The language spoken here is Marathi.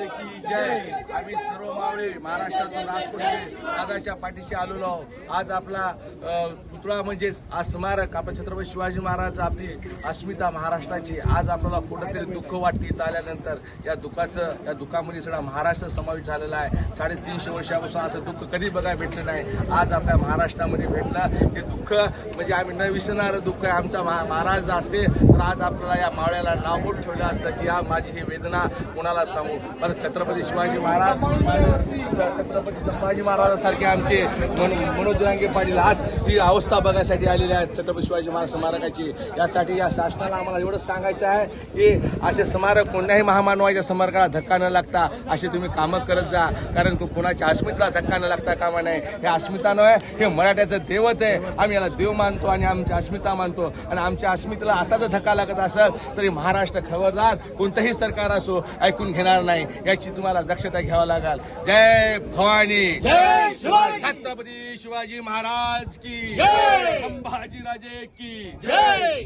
महाराज की जय. आम्ही सर्व मावळे महाराष्ट्रातून राजकोटचे दादाच्या पाठीशी आलेलो आहोत. आज आपला पुतळा म्हणजे आज स्मारक आपला छत्रपती शिवाजी महाराज आपली अस्मिता महाराष्ट्राची. आज आपल्याला कुठंतरी दुःख वाटते इथं आल्यानंतर. या दुःखाचं या दुःखामध्ये सगळा महाराष्ट्र समावेश झालेला आहे. साडेतीनशे वर्षापासून असं दुःख कधी बघायला भेटलं नाही. आज आपल्या महाराष्ट्रामध्ये भेटलं. हे दुःख म्हणजे आम्ही न विसरणारं दुःख आहे. आमचा महा- महाराज असते तर आज आपल्याला या मावळ्याला नाव ठेवलं असतं की या माझी ही वेदना कोणाला सांगू? परत छत्रपती शिवाजी महाराज. छत्रपती संभाजी महाराजांसारखे आमचे मनोज जरांगे पाटील आज ही अवस्था बघायसाठी आलेले आहेत. छत्रपती शिवाजी महाराज स्मारकाची. यासाठी या शासनाला आम्हाला एवढंच सांगायचं आहे की असे स्मारक कोणत्याही महामानवाच्या स्मारकाला धक्का न लागता असे तुम्ही कामं करत जा. कारण कोणाच्या अस्मिताला धक्का न लागता कामा नाही हे अस्मिता नव्हे हे मराठ्याचं दैवत आहे. आम्ही याला देव मानतो आणि आमची अस्मिता मानतो. आणि आमच्या अस्मितेला असा जर धक्का लागत असेल तरी महाराष्ट्र खबरदार कोणतंही सरकार असो ऐकून घेणार नाही. याची तुम्हाला दक्षता घ्यावी लागेल. जय भवानी. जय शिवाजी! छत्रपती शिवाजी महाराज की. जय! संभाजी राजे की. जय.